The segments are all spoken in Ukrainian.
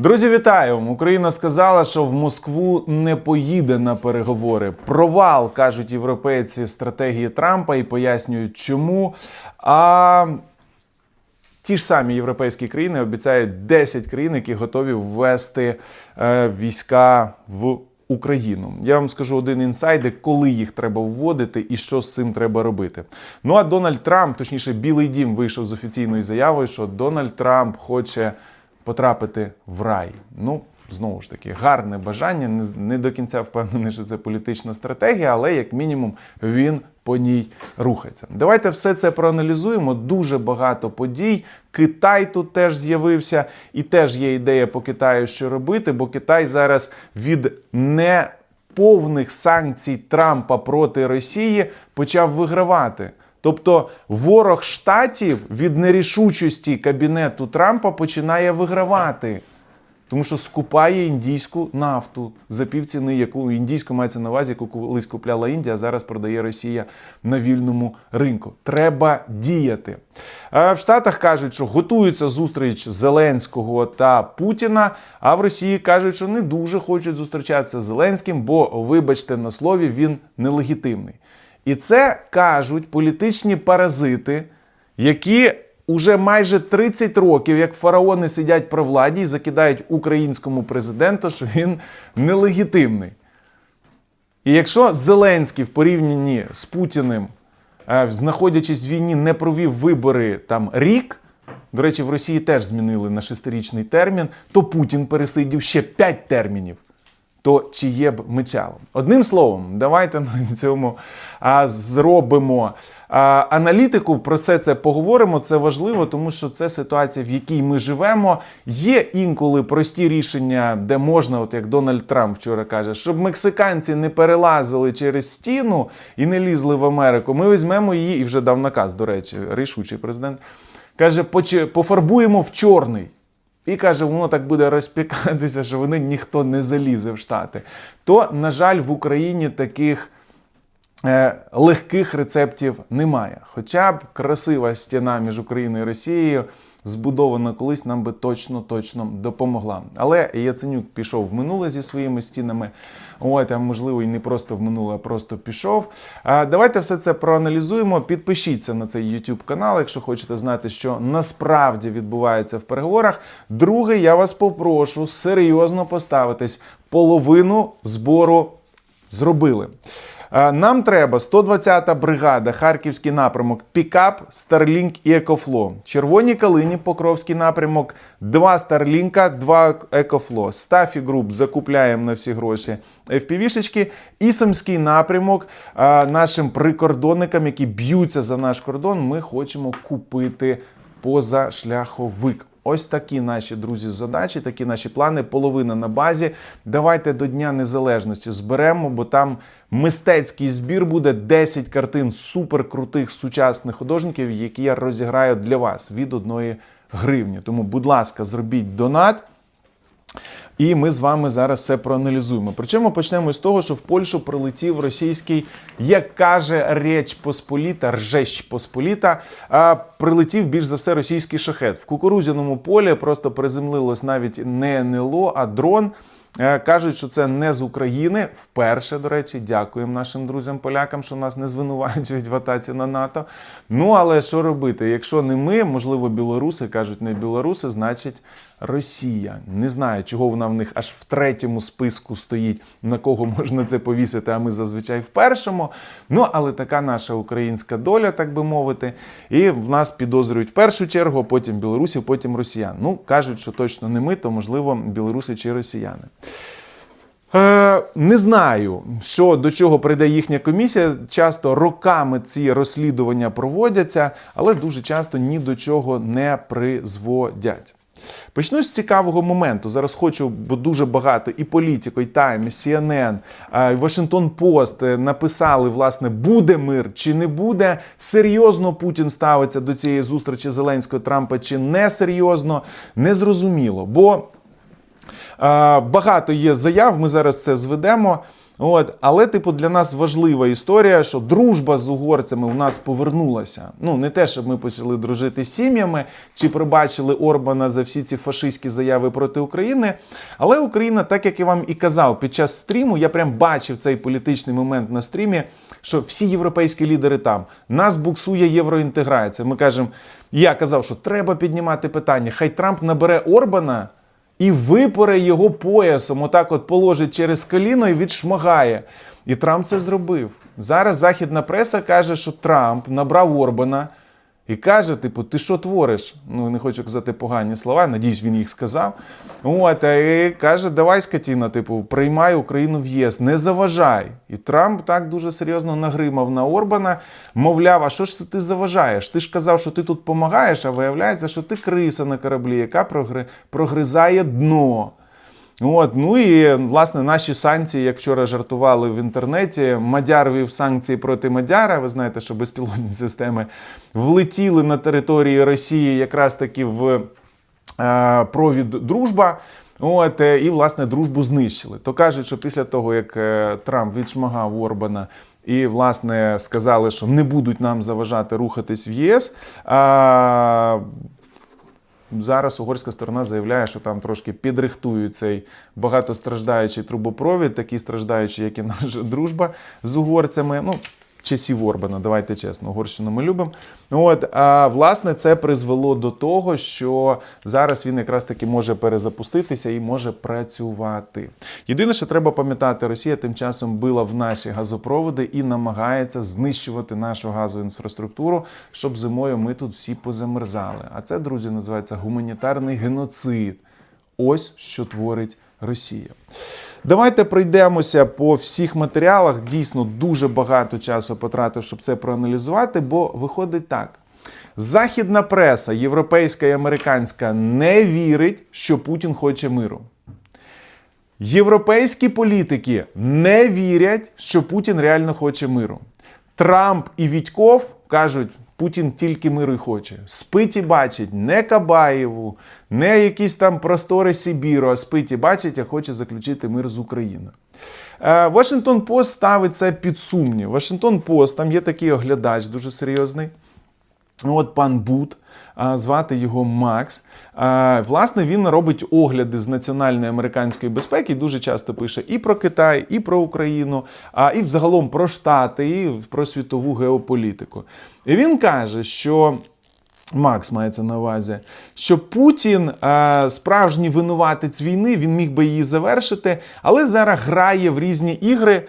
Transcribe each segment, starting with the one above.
Друзі, вітаю! Україна сказала, що в Москву не поїде на переговори. Провал кажуть європейці стратегії Трампа і пояснюють, чому. А ті ж самі європейські країни обіцяють 10 країн, які готові ввести е, війська в Україну. Я вам скажу один інсайд, коли їх треба вводити і що з цим треба робити. Ну а Дональд Трамп, точніше, Білий Дім, вийшов з офіційною заявою, що Дональд Трамп хоче потрапити в рай. Ну, знову ж таки, гарне бажання. Не, до кінця впевнений, що це політична стратегія, але як мінімум він по ній рухається. Давайте все це проаналізуємо. Дуже багато подій. Китай тут теж з'явився, і теж є ідея по Китаю, що робити, бо Китай зараз від не повних санкцій Трампа проти Росії почав вигравати. Тобто ворог штатів від нерішучості кабінету Трампа починає вигравати. Тому що скупає індійську нафту за півціни, яку індійську мається на увазі, яку колись купляла Індія, а зараз продає Росія на вільному ринку. Треба діяти. В Штатах кажуть, що готується зустріч Зеленського та Путіна. А в Росії кажуть, що не дуже хочуть зустрічатися з Зеленським, бо, вибачте, на слові він нелегітимний. І це кажуть політичні паразити, які уже майже 30 років, як фараони сидять при владі і закидають українському президенту, що він нелегітимний. І якщо Зеленський в порівнянні з Путіним, е, знаходячись в війні, не провів вибори там рік. До речі, в Росії теж змінили на шестирічний термін, то Путін пересидів ще 5 термінів. То чи є б мечалом? Одним словом, давайте на цьому а, зробимо а, аналітику. Про все це поговоримо. Це важливо, тому що це ситуація, в якій ми живемо. Є інколи прості рішення, де можна, от як Дональд Трамп вчора каже, щоб мексиканці не перелазили через стіну і не лізли в Америку. Ми візьмемо її і вже дав наказ, до речі, рішучий президент. Каже, «Поче- пофарбуємо в чорний. І каже, воно так буде розпікатися, що вони ніхто не залізе в Штати. То, на жаль, в Україні таких е, легких рецептів немає. Хоча б красива стіна між Україною і Росією, збудована колись, нам би точно точно допомогла. Але Яценюк пішов в минуле зі своїми стінами. От, а можливо, і не просто в минуле, а просто пішов. А, давайте все це проаналізуємо. Підпишіться на цей YouTube канал, якщо хочете знати, що насправді відбувається в переговорах. Друге, я вас попрошу серйозно поставитись. Половину збору зробили. Е, Нам треба 120-та бригада, Харківський напрямок, Пікап, Старлінк і Екофло. Червоні калині, Покровський напрямок, два Старлінка, два Екофло. Стафі груп закупляємо на всі гроші FPV-шечки. І Сумський напрямок е, нашим прикордонникам, які б'ються за наш кордон, ми хочемо купити позашляховик. Ось такі наші друзі задачі, такі наші плани. Половина на базі. Давайте до Дня Незалежності зберемо, бо там мистецький збір буде 10 картин суперкрутих сучасних художників, які я розіграю для вас від одної гривні. Тому, будь ласка, зробіть донат. І ми з вами зараз все проаналізуємо. Причому почнемо з того, що в Польщу прилетів російський, як каже Реч Посполіта, Ржещ Посполіта, а, прилетів більш за все російський шахет. В кукурузяному полі просто приземлилось навіть не НЛО, а дрон. Е, Кажуть, що це не з України. Вперше, до речі, дякуємо нашим друзям-полякам, що нас не звинувачують в атаці на НАТО. Ну але що робити? Якщо не ми, можливо, білоруси кажуть не білоруси, значить Росія. Не знаю, чого вона в них аж в третьому списку стоїть, на кого можна це повісити, а ми зазвичай в першому. Ну, але така наша українська доля, так би мовити. І в нас підозрюють в першу чергу, потім білорусів, потім росіян. Ну, кажуть, що точно не ми, то можливо білоруси чи росіяни. Е, не знаю, що до чого прийде їхня комісія. Часто роками ці розслідування проводяться, але дуже часто ні до чого не призводять. Почну з цікавого моменту. Зараз хочу, бо дуже багато і Політіко, і Time, і CNN, і Вашингтон Пост написали, власне, буде мир чи не буде. Серйозно Путін ставиться до цієї зустрічі Зеленського Трампа чи не серйозно, незрозуміло. Бо Е, Багато є заяв, ми зараз це зведемо. От, але, типу, для нас важлива історія, що дружба з угорцями у нас повернулася. Ну, не те, щоб ми почали дружити з сім'ями чи пробачили Орбана за всі ці фашистські заяви проти України. Але Україна, так як я вам і казав, під час стріму я прям бачив цей політичний момент на стрімі, що всі європейські лідери там нас буксує євроінтеграція. Ми кажемо, я казав, що треба піднімати питання. Хай Трамп набере Орбана і випоре його поясом, отак от положить через коліно і відшмагає. І Трамп це зробив. Зараз західна преса каже, що Трамп набрав Орбана і каже: типу, ти що твориш? Ну, не хочу казати погані слова, надіюсь, він їх сказав. От, і каже, давай, скотіна, типу, приймай Україну в ЄС, не заважай. І Трамп так дуже серйозно нагримав на Орбана, мовляв, а що ж ти заважаєш? Ти ж казав, що ти тут допомагаєш, а виявляється, що ти криса на кораблі, яка прогри... прогризає дно. От, ну і власне наші санкції, як вчора жартували в інтернеті, Мадяр вів санкції проти Мадяра. Ви знаєте, що безпілотні системи влетіли на території Росії якраз таки в е, провід дружба. От, е, і, власне, дружбу знищили. То кажуть, що після того, як е, Трамп відшмагав Орбана і, власне, сказали, що не будуть нам заважати рухатись в ЄС. Зараз угорська сторона заявляє, що там трошки підрихтують цей багатостраждаючий трубопровід, такий страждаючий, як і наша дружба з угорцями. Ну, часів Орбана, давайте чесно, Угорщину ми любимо. От, а власне, це призвело до того, що зараз він якраз таки може перезапуститися і може працювати. Єдине, що треба пам'ятати, Росія тим часом била в наші газопроводи і намагається знищувати нашу газову інфраструктуру, щоб зимою ми тут всі позамерзали. А це, друзі, називається гуманітарний геноцид. Ось що творить Росія. Давайте пройдемося по всіх матеріалах. Дійсно, дуже багато часу потратив, щоб це проаналізувати, бо виходить так. Західна преса, європейська і американська, не вірить, що Путін хоче миру. Європейські політики не вірять, що Путін реально хоче миру. Трамп і Вітьков кажуть, Путін тільки миру й хоче. Спить і бачить не Кабаєву, не якісь там простори Сибіру, а спить і бачить, а хоче заключити мир з Україною. Е, Вашингтон Пост ставить це під сумнів. Вашингтон Пост, там є такий оглядач дуже серйозний. От пан Бут, звати його Макс. Власне, він робить огляди з національної американської безпеки. Дуже часто пише і про Китай, і про Україну, а і взагалом про Штати, і про світову геополітику. І він каже, що. Макс мається на увазі, що Путін справжній винуватець війни, він міг би її завершити, але зараз грає в різні ігри,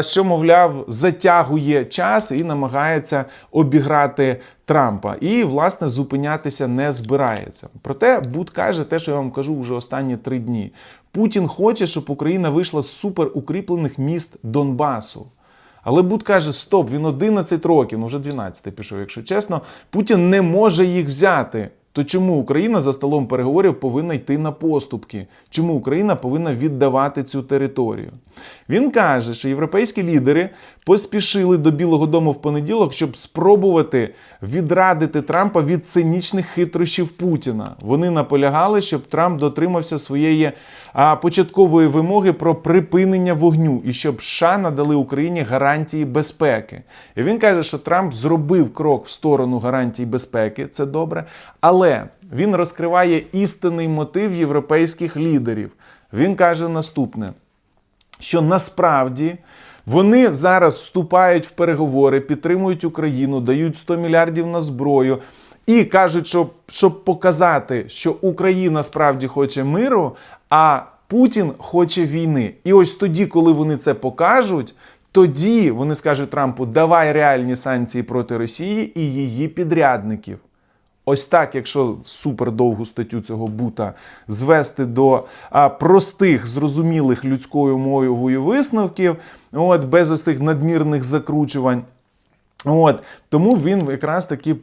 що, мовляв, затягує час і намагається обіграти Трампа. І, власне, зупинятися не збирається. Проте Бут каже те, що я вам кажу вже останні три дні. Путін хоче, щоб Україна вийшла з суперукріплених міст Донбасу. Але Бут каже: стоп, він 11 років, ну вже 12 пішов, якщо чесно. Путін не може їх взяти. То чому Україна за столом переговорів повинна йти на поступки? Чому Україна повинна віддавати цю територію? Він каже, що європейські лідери поспішили до Білого Дому в понеділок, щоб спробувати відрадити Трампа від цинічних хитрощів Путіна. Вони наполягали, щоб Трамп дотримався своєї а, початкової вимоги про припинення вогню і щоб США надали Україні гарантії безпеки. І він каже, що Трамп зробив крок в сторону гарантій безпеки, це добре, але він розкриває істинний мотив європейських лідерів. Він каже наступне що насправді вони зараз вступають в переговори, підтримують Україну, дають 100 мільярдів на зброю і кажуть, що щоб показати, що Україна справді хоче миру, а Путін хоче війни. І ось тоді, коли вони це покажуть. Тоді вони скажуть Трампу: давай реальні санкції проти Росії і її підрядників. Ось так, якщо супердовгу статтю цього бута звести до а, простих, зрозумілих людською мовою висновків, от, без ось цих надмірних закручувань. От, Тому він якраз таки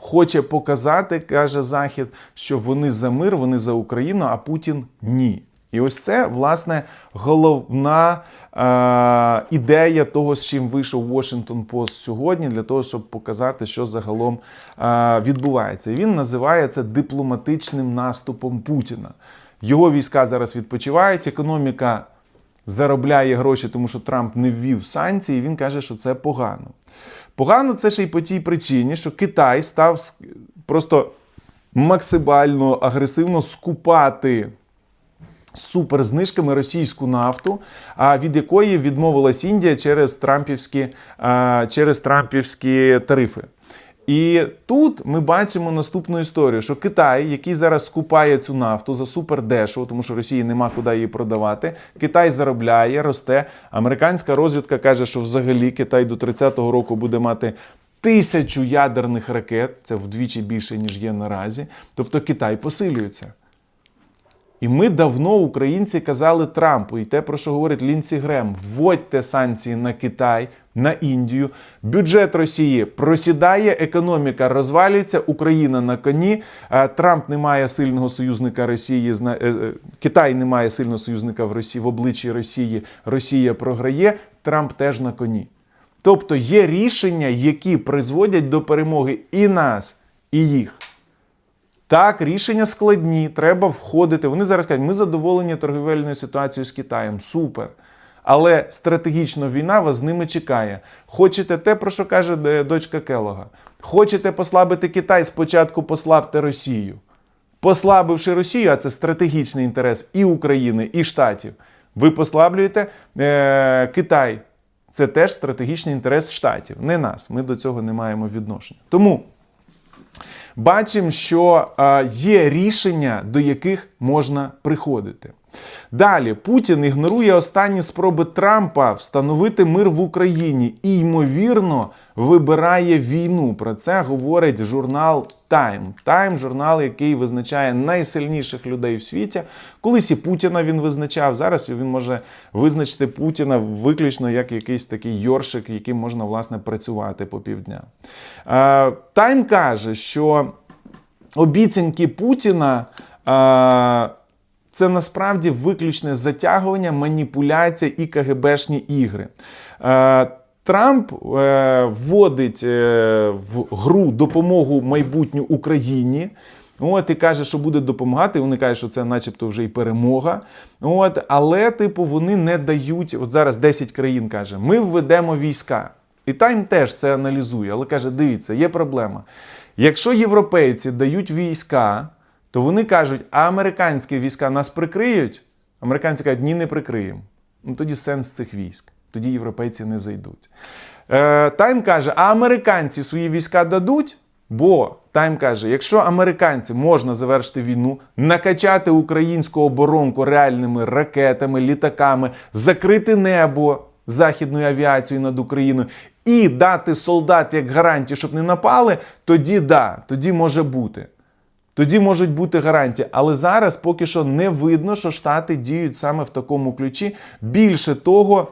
хоче показати, каже Захід, що вони за мир, вони за Україну, а Путін ні. І ось це, власне, головна е, ідея того, з чим вийшов Washington Post сьогодні, для того, щоб показати, що загалом е, відбувається. І він називає це дипломатичним наступом Путіна. Його війська зараз відпочивають, економіка заробляє гроші, тому що Трамп не ввів санкції, він каже, що це погано. Погано це ще й по тій причині, що Китай став просто максимально агресивно скупати суперзнижками російську нафту, а від якої відмовилась Індія через трампівські, через трампівські тарифи. І тут ми бачимо наступну історію, що Китай, який зараз скупає цю нафту за супер дешево, тому що Росії нема куди її продавати. Китай заробляє, росте. Американська розвідка каже, що взагалі Китай до 30-го року буде мати тисячу ядерних ракет. Це вдвічі більше ніж є наразі. Тобто Китай посилюється. І ми давно, українці, казали Трампу, і те, про що говорить Лінсі Грем, вводьте санкції на Китай, на Індію. Бюджет Росії просідає, економіка розвалюється, Україна на коні. Трамп не має сильного союзника Росії. е, е, Китай не має сильного союзника в Росії в обличчі Росії. Росія програє, Трамп теж на коні. Тобто є рішення, які призводять до перемоги і нас, і їх. Так, рішення складні, треба входити. Вони зараз кажуть, ми задоволені торговельною ситуацією з Китаєм. Супер. Але стратегічно війна вас з ними чекає. Хочете те, про що каже е, дочка Келога. Хочете послабити Китай, спочатку послабте Росію. Послабивши Росію, а це стратегічний інтерес і України, і Штатів. Ви послаблюєте е, Китай. Це теж стратегічний інтерес Штатів, не нас. Ми до цього не маємо відношення. Тому бачимо, що е, є рішення, до яких можна приходити. Далі Путін ігнорує останні спроби Трампа встановити мир в Україні і, ймовірно, вибирає війну. Про це говорить журнал Time. Time – журнал, який визначає найсильніших людей в світі. Колись і Путіна він визначав. Зараз він може визначити Путіна виключно як якийсь такий йоршик, яким можна власне працювати по півдня. Е, Time каже, що обіцянки Путіна. Це насправді виключне затягування, маніпуляція і КГБшні ігри. Е, Трамп е, вводить е, в гру допомогу майбутню Україні. От і каже, що буде допомагати. Вони кажуть, що це, начебто, вже і перемога. От, але, типу, вони не дають. От зараз 10 країн каже: ми введемо війська. І Тайм теж це аналізує, але каже: дивіться, є проблема. Якщо європейці дають війська, то вони кажуть, а американські війська нас прикриють. Американці кажуть, ні, не прикриємо. Ну тоді сенс цих військ. Тоді європейці не зайдуть. Е, Тайм каже, а американці свої війська дадуть. Бо Тайм каже, якщо американці можна завершити війну, накачати українську оборонку реальними ракетами, літаками, закрити небо західною авіацією над Україною і дати солдат як гарантію, щоб не напали, тоді да, тоді може бути. Тоді можуть бути гарантії. Але зараз поки що не видно, що Штати діють саме в такому ключі. Більше того,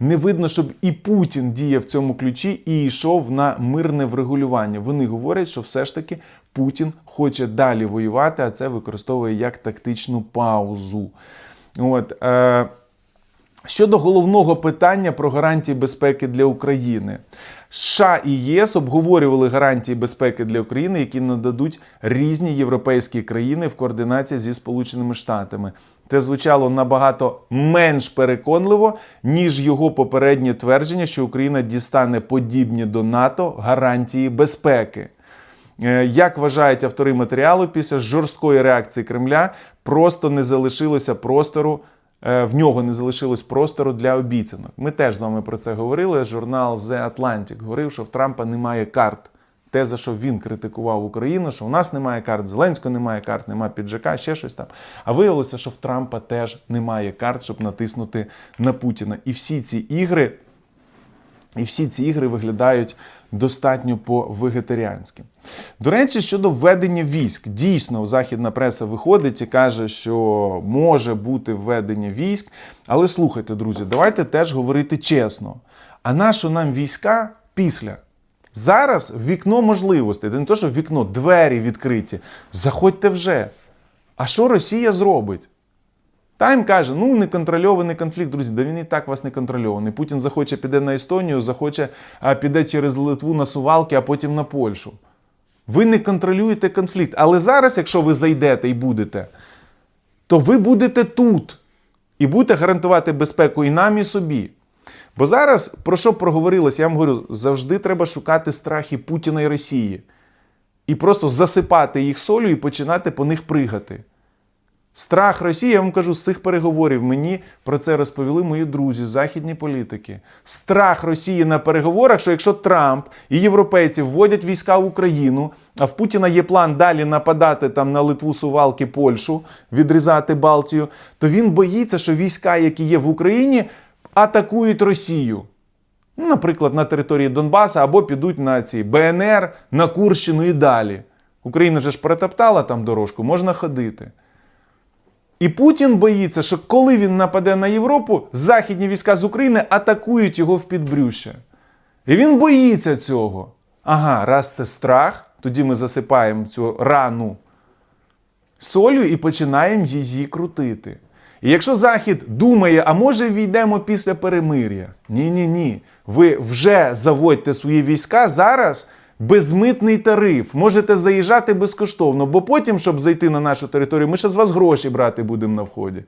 не видно, щоб і Путін діяв в цьому ключі і йшов на мирне врегулювання. Вони говорять, що все ж таки Путін хоче далі воювати, а це використовує як тактичну паузу. От, е, Щодо головного питання про гарантії безпеки для України, США і ЄС обговорювали гарантії безпеки для України, які нададуть різні європейські країни в координації зі Сполученими Штатами. Це звучало набагато менш переконливо, ніж його попереднє твердження, що Україна дістане подібні до НАТО гарантії безпеки. Е, Як вважають автори матеріалу, після жорсткої реакції Кремля просто не залишилося простору. Е, В нього не залишилось простору для обіцянок. Ми теж з вами про це говорили. Журнал The Atlantic говорив, що в Трампа немає карт. Те, за що він критикував Україну, що у нас немає карт, в Зеленського немає карт, немає піджака, ще щось там. А виявилося, що в Трампа теж немає карт, щоб натиснути на Путіна. І всі ці ігри і всі ці ігри виглядають достатньо по-вегетаріанськи. До речі, щодо введення військ, дійсно, західна преса виходить і каже, що може бути введення військ. Але слухайте, друзі, давайте теж говорити чесно. А нащо нам війська після? Зараз вікно можливостей, не то, що вікно, двері відкриті. Заходьте вже. А що Росія зробить? Тайм каже: ну неконтрольований конфлікт, друзі, да він і так вас не контрольований. Путін захоче піде на Естонію, захоче піде через Литву на Сувалки, а потім на Польщу. Ви не контролюєте конфлікт. Але зараз, якщо ви зайдете і будете, то ви будете тут. і будете гарантувати безпеку і нам, і собі. Бо зараз про що проговорилось? Я вам говорю, завжди треба шукати страхи Путіна і Росії і просто засипати їх солью і починати по них пригати. Страх Росії, я вам кажу, з цих переговорів мені про це розповіли мої друзі, західні політики. Страх Росії на переговорах, що якщо Трамп і європейці вводять війська в Україну, а в Путіна є план далі нападати там на Литву, Сувалки, Польщу, відрізати Балтію, то він боїться, що війська, які є в Україні, атакують Росію. Ну, наприклад, на території Донбаса або підуть на ці БНР, на Курщину і далі. Україна вже ж перетоптала там дорожку, можна ходити. І Путін боїться, що коли він нападе на Європу, західні війська з України атакують його в підбрюще. І він боїться цього. Ага, раз це страх, тоді ми засипаємо цю рану солью і починаємо її крутити. І якщо Захід думає, а може війдемо після перемир'я? Ні, ні, ні. Ви вже заводьте свої війська зараз. Безмитний тариф, можете заїжджати безкоштовно, бо потім, щоб зайти на нашу територію, ми ще з вас гроші брати будемо на вході.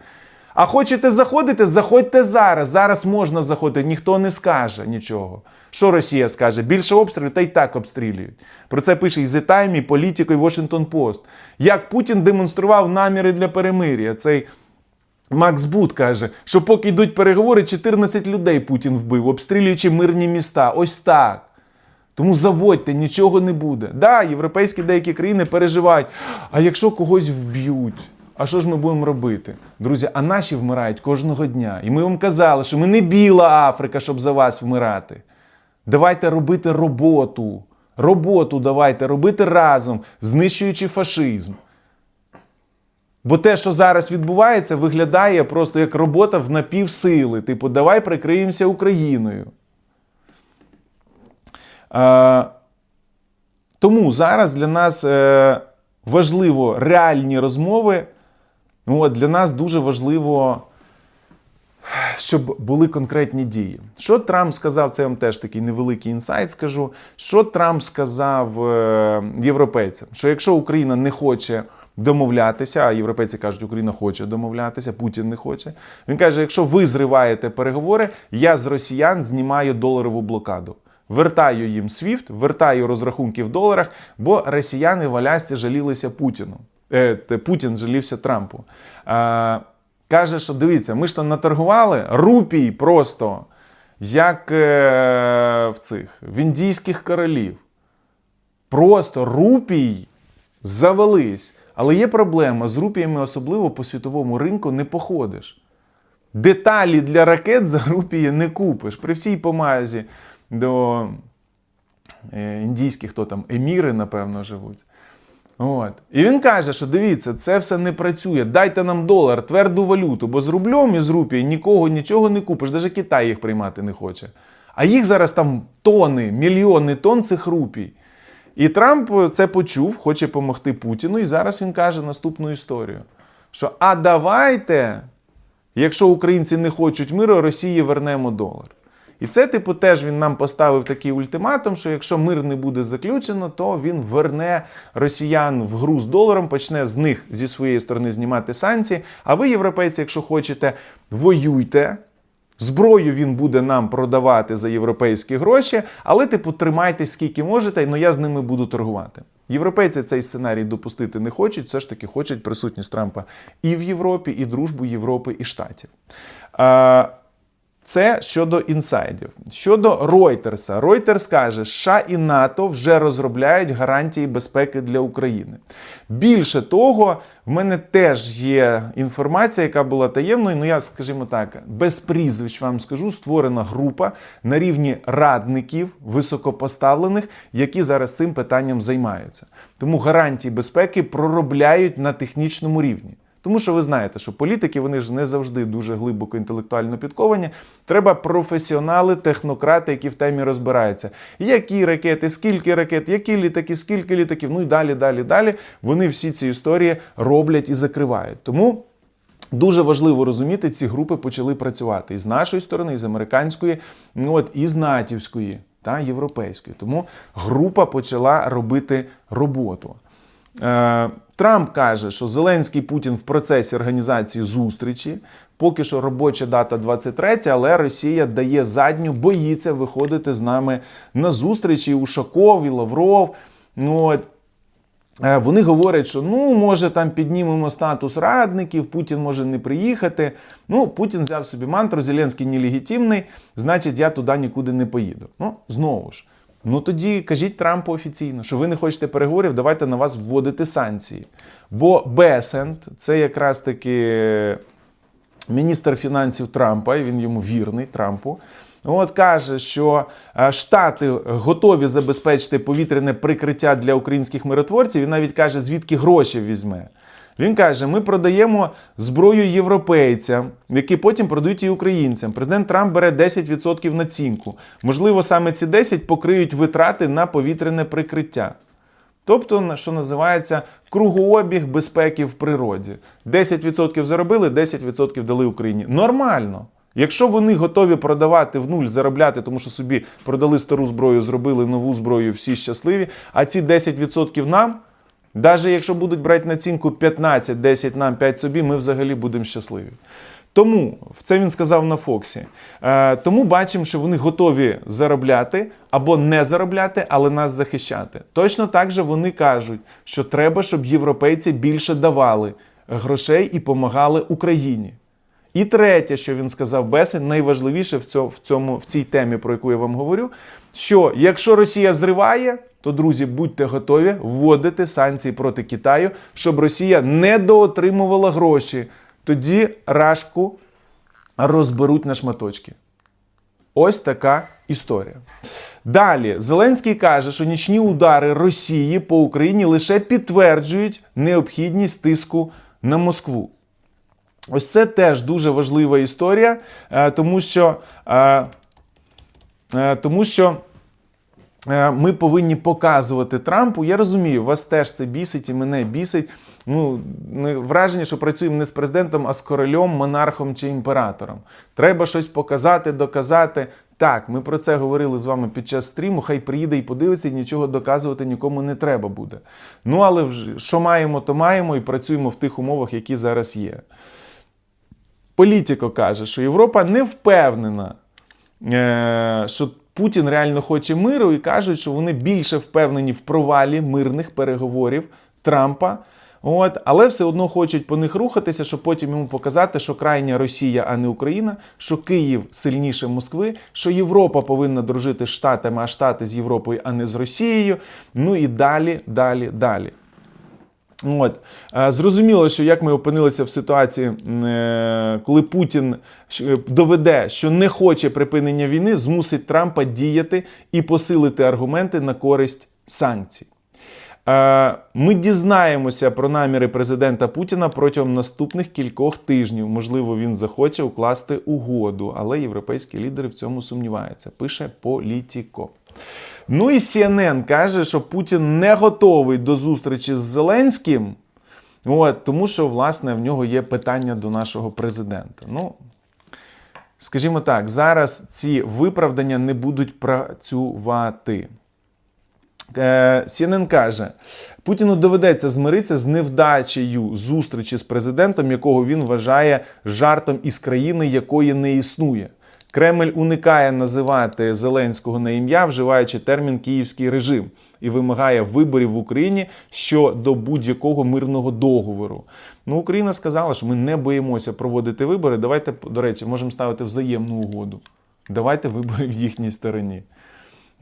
А хочете заходити? Заходьте зараз. Зараз можна заходити, ніхто не скаже нічого. Що Росія скаже? Більше обстрілів та й так обстрілюють. Про це пише і The Time, і Політико, і Washington Post. Як Путін демонстрував наміри для перемир'я. Цей Макс Бут каже, що поки йдуть переговори, 14 людей Путін вбив, обстрілюючи мирні міста. Ось так. Тому заводьте, нічого не буде. Да, європейські деякі країни переживають. А якщо когось вб'ють, а що ж ми будемо робити? Друзі, а наші вмирають кожного дня. І ми вам казали, що ми не біла Африка, щоб за вас вмирати. Давайте робити роботу. Роботу давайте робити разом, знищуючи фашизм. Бо те, що зараз відбувається, виглядає просто як робота в напівсили. Типу, давай прикриємося Україною. Е, тому зараз для нас е, важливо реальні розмови. Ну, От, для нас дуже важливо, щоб були конкретні дії. Що Трамп сказав, це я вам теж такий невеликий інсайт скажу. Що Трамп сказав е, європейцям? Що якщо Україна не хоче домовлятися, а європейці кажуть, Україна хоче домовлятися, Путін не хоче. Він каже: якщо ви зриваєте переговори, я з росіян знімаю доларову блокаду. Вертаю їм SWIFT, вертаю розрахунки в доларах, бо росіяни в Алясці жалілися Путіну. Е, Путін жалівся Трампу. Е, каже, що дивіться, ми ж там наторгували рупій просто, як е, в цих в індійських королів. Просто рупій завелись. Але є проблема з рупіями, особливо по світовому ринку, не походиш. Деталі для ракет за рупії не купиш. При всій помазі до е, індійських, хто там, еміри, напевно, живуть. От. І він каже, що дивіться, це все не працює. Дайте нам долар, тверду валюту, бо з рублем і з рупії нікого нічого не купиш, навіть Китай їх приймати не хоче. А їх зараз там тони, мільйони тонн цих рупій. І Трамп це почув, хоче допомогти Путіну, і зараз він каже наступну історію: що а давайте, якщо українці не хочуть миру, Росії вернемо долар. І це, типу, теж він нам поставив такий ультиматум, що якщо мир не буде заключено, то він верне росіян в гру з доларом, почне з них зі своєї сторони знімати санкції. А ви, європейці, якщо хочете, воюйте. Зброю він буде нам продавати за європейські гроші, але типу тримайтесь скільки можете, але я з ними буду торгувати. Європейці цей сценарій допустити не хочуть, все ж таки хочуть присутність Трампа і в Європі, і дружбу Європи і Штатів. Це щодо інсайдів. Щодо Reuters. Reuters каже, США і НАТО вже розробляють гарантії безпеки для України. Більше того, в мене теж є інформація, яка була таємною. Ну я, скажімо так, без прізвищ вам скажу, створена група на рівні радників високопоставлених, які зараз цим питанням займаються. Тому гарантії безпеки проробляють на технічному рівні. Тому що ви знаєте, що політики вони ж не завжди дуже глибоко інтелектуально підковані. Треба професіонали, технократи, які в темі розбираються. Які ракети, скільки ракет, які літаки, скільки літаків, ну і далі, далі, далі. Вони всі ці історії роблять і закривають. Тому. Дуже важливо розуміти, ці групи почали працювати і з нашої сторони, і з американської, ну от і з натівської та європейської. Тому група почала робити роботу. Е, Трамп каже, що Зеленський Путін в процесі організації зустрічі. Поки що робоча дата 23, але Росія дає задню, боїться виходити з нами на зустрічі. Ушаков і Лавров. Ну, Е, Вони говорять, що ну може там піднімемо статус радників, Путін може не приїхати. Ну, Путін взяв собі мантру, Зеленський нелегітимний, значить, я туди нікуди не поїду. Ну, знову ж. Ну тоді кажіть Трампу офіційно, що ви не хочете переговорів, давайте на вас вводити санкції. Бо Бесент це якраз таки міністр фінансів Трампа, і він йому вірний Трампу. От каже, що е, Штати готові забезпечити повітряне прикриття для українських миротворців. Він навіть каже, звідки гроші візьме. Він каже: ми продаємо зброю європейцям, які потім продають її українцям. Президент Трамп бере 10% націнку. Можливо, саме ці 10 покриють витрати на повітряне прикриття. Тобто, що називається кругообіг безпеки в природі. 10% заробили, 10% дали Україні. Нормально. Якщо вони готові продавати в нуль, заробляти, тому що собі продали стару зброю, зробили нову зброю, всі щасливі, а ці 10% нам, навіть якщо будуть брати націнку 15, 10 нам, 5 собі, ми взагалі будемо щасливі. Тому це він сказав на Фоксі. Е, тому бачимо, що вони готові заробляти або не заробляти, але нас захищати. Точно так же вони кажуть, що треба, щоб європейці більше давали грошей і допомагали Україні. І третє, що він сказав Бесен, найважливіше в цьому в цій темі, про яку я вам говорю, що якщо Росія зриває, то друзі, будьте готові вводити санкції проти Китаю, щоб Росія не доотримувала гроші. Тоді рашку розберуть на шматочки. Ось така історія. Далі Зеленський каже, що нічні удари Росії по Україні лише підтверджують необхідність тиску на Москву. Ось це теж дуже важлива історія, е, тому що, е, е, тому що ми повинні показувати Трампу. Я розумію, вас теж це бісить і мене бісить. Ну, враження, що працюємо не з президентом, а з королем, монархом чи імператором. Треба щось показати, доказати. Так, ми про це говорили з вами під час стріму. Хай приїде і подивиться, і нічого доказувати нікому не треба буде. Ну, але вже що маємо, то маємо, і працюємо в тих умовах, які зараз є. Політико каже, що Європа не впевнена, е, що Путін реально хоче миру, і кажуть, що вони більше впевнені в провалі мирних переговорів Трампа. От, але все одно хочуть по них рухатися, щоб потім йому показати, що крайня Росія, а не Україна, що Київ сильніше Москви, що Європа повинна дружити з Штатами, а Штати з Європою, а не з Росією. Ну і далі, далі, далі. От Е, зрозуміло, що як ми опинилися в ситуації, е, коли Путін доведе, що не хоче припинення війни, змусить Трампа діяти і посилити аргументи на користь санкцій. Е, Ми дізнаємося про наміри президента Путіна протягом наступних кількох тижнів. Можливо, він захоче укласти угоду, але європейські лідери в цьому сумніваються. Пише Політіко. Ну і CNN каже, що Путін не готовий до зустрічі з Зеленським. От, тому що, власне, в нього є питання до нашого президента. Ну, скажімо так, зараз ці виправдання не будуть працювати. Е, CNN каже, Путіну доведеться змиритися з невдачею зустрічі з президентом, якого він вважає жартом із країни, якої не існує. Кремль уникає називати Зеленського на ім'я, вживаючи термін київський режим, і вимагає виборів в Україні щодо будь-якого мирного договору. Ну, Україна сказала, що ми не боїмося проводити вибори. Давайте, до речі, можемо ставити взаємну угоду. Давайте вибори в їхній стороні.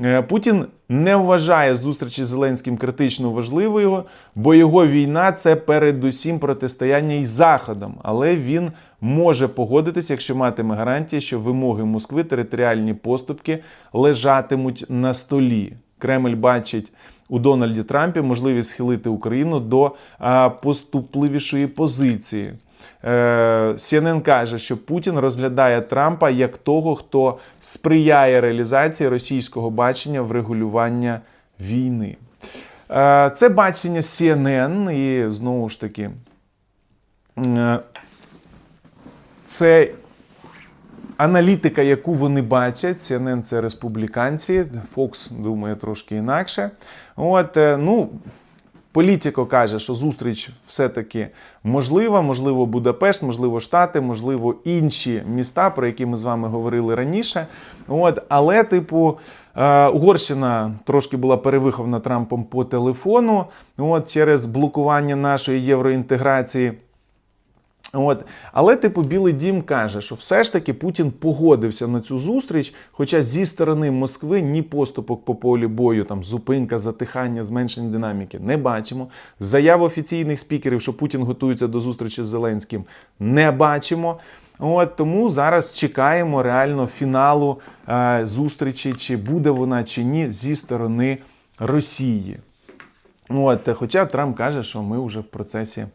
Е, Путін не вважає зустрічі з Зеленським критично важливою, бо його війна це передусім протистояння із Заходом. Але він може погодитися, якщо матиме гарантії, що вимоги Москви територіальні поступки лежатимуть на столі. Кремль бачить у Дональді Трампі можливість схилити Україну до поступливішої позиції. Е, CNN каже, що Путін розглядає Трампа як того, хто сприяє реалізації російського бачення врегулювання війни. Е, Це бачення CNN, і знову ж таки, е, це аналітика, яку вони бачать. CNN – це республіканці, Fox думає трошки інакше. От, е, ну, Політико каже, що зустріч все-таки можлива, можливо, Будапешт, можливо, Штати, можливо, інші міста, про які ми з вами говорили раніше. От, але, типу, е, Угорщина трошки була перевихована Трампом по телефону, от, через блокування нашої євроінтеграції. От. Але, типу, Білий Дім каже, що все ж таки Путін погодився на цю зустріч, хоча зі сторони Москви ні поступок по полі бою, там зупинка, затихання, зменшення динаміки не бачимо. Заяв офіційних спікерів, що Путін готується до зустрічі з Зеленським, не бачимо. От тому зараз чекаємо реально фіналу е, зустрічі, чи буде вона чи ні, зі сторони Росії. От, хоча Трамп каже, що ми вже в процесі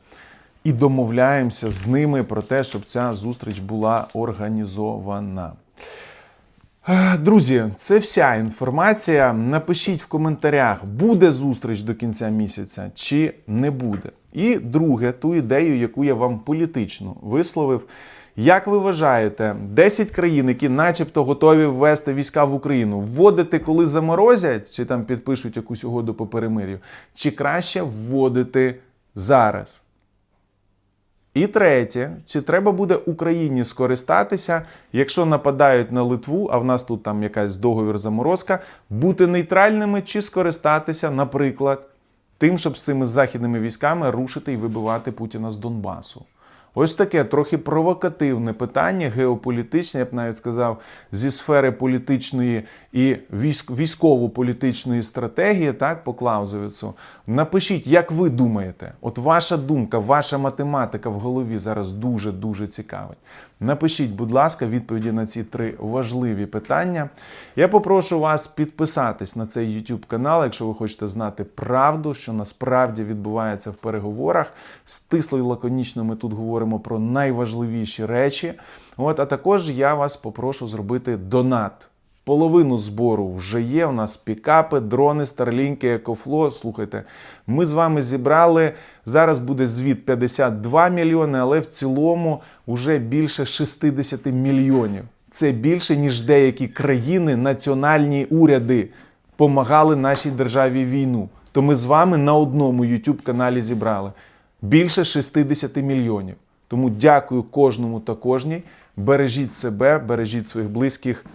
і домовляємося з ними про те, щоб ця зустріч була організована. Е, Друзі, це вся інформація. Напишіть в коментарях, буде зустріч до кінця місяця чи не буде. І друге, ту ідею, яку я вам політично висловив. Як ви вважаєте, 10 країн, які начебто готові ввести війська в Україну, вводити, коли заморозять, чи там підпишуть якусь угоду по перемир'ю, чи краще вводити зараз? І третє, чи треба буде Україні скористатися, якщо нападають на Литву, а в нас тут там якась договір заморозка, бути нейтральними чи скористатися, наприклад, тим, щоб з цими західними військами рушити і вибивати Путіна з Донбасу? Ось таке трохи провокативне питання, геополітичне, я б навіть сказав, зі сфери політичної і військово-політичної стратегії, так, по Клаузевіцу. Напишіть, як ви думаєте, от ваша думка, ваша математика в голові зараз дуже-дуже цікавить. Напишіть, будь ласка, відповіді на ці три важливі питання. Я попрошу вас підписатись на цей YouTube канал, якщо ви хочете знати правду, що насправді відбувається в переговорах. Стисло і лаконічно ми тут говоримо про найважливіші речі. От, а також я вас попрошу зробити донат. Половину збору вже є. У нас пікапи, дрони, старлінки, екофло. Слухайте, ми з вами зібрали. Зараз буде звіт 52 мільйони, але в цілому вже більше 60 мільйонів. Це більше, ніж деякі країни, національні уряди помагали нашій державі війну. То ми з вами на одному YouTube каналі зібрали більше 60 мільйонів. Тому дякую кожному та кожній. Бережіть себе, бережіть своїх близьких.